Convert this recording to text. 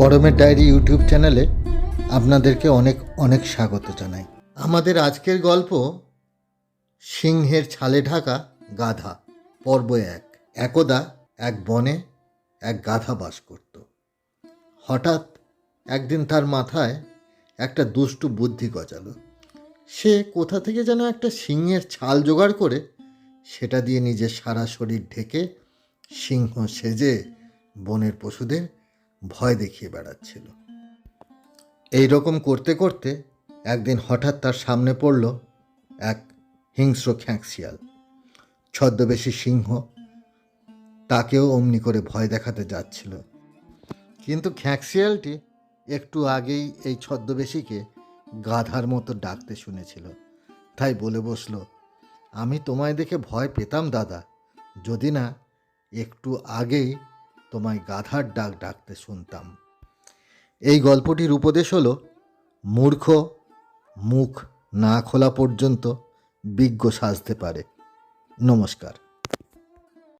পরমের diary YouTube চ্যানেলে আপনাদেরকে অনেক অনেক স্বাগত জানাই। আমাদের আজকের গল্প সিংহের ছালে ঢাকা গাধা, পর্ব এক। একদা এক বনে এক গাধা বাস করত। হঠাৎ একদিন তার মাথায় একটা দুষ্টু বুদ্ধি গজালো। সে কোথা থেকে যেন একটা সিংহের ছাল জোগাড় করে সেটা দিয়ে নিজের সারা শরীর ঢেকে সিংহ সেজে বনের পশুদের ভয় দেখিয়ে বেড়াচ্ছিল। এই রকম করতে করতে একদিন হঠাৎ তার সামনে পড়ল এক হিংস্র খ্যাঁকশিয়াল। ছদ্মবেশী সিংহ। তাকেও অমনি করে ভয় দেখাতে যাচ্ছিল। কিন্তু খ্যাঁকশিয়ালটি একটু আগেই এই ছদ্মবেশীকে গাধার মতো ডাকতে শুনেছিল। তাই বলে বসল, আমি তোমায় দেখে ভয় পেতাম, দাদা। যদি না, একটু আগেই তোমায় গাধার ডাক ডাকতে শুনতাম। এই গল্পটির উপদেশ হলো, মূর্খ মুখ না খোলা পর্যন্ত বিজ্ঞ সাজতে পারে। নমস্কার।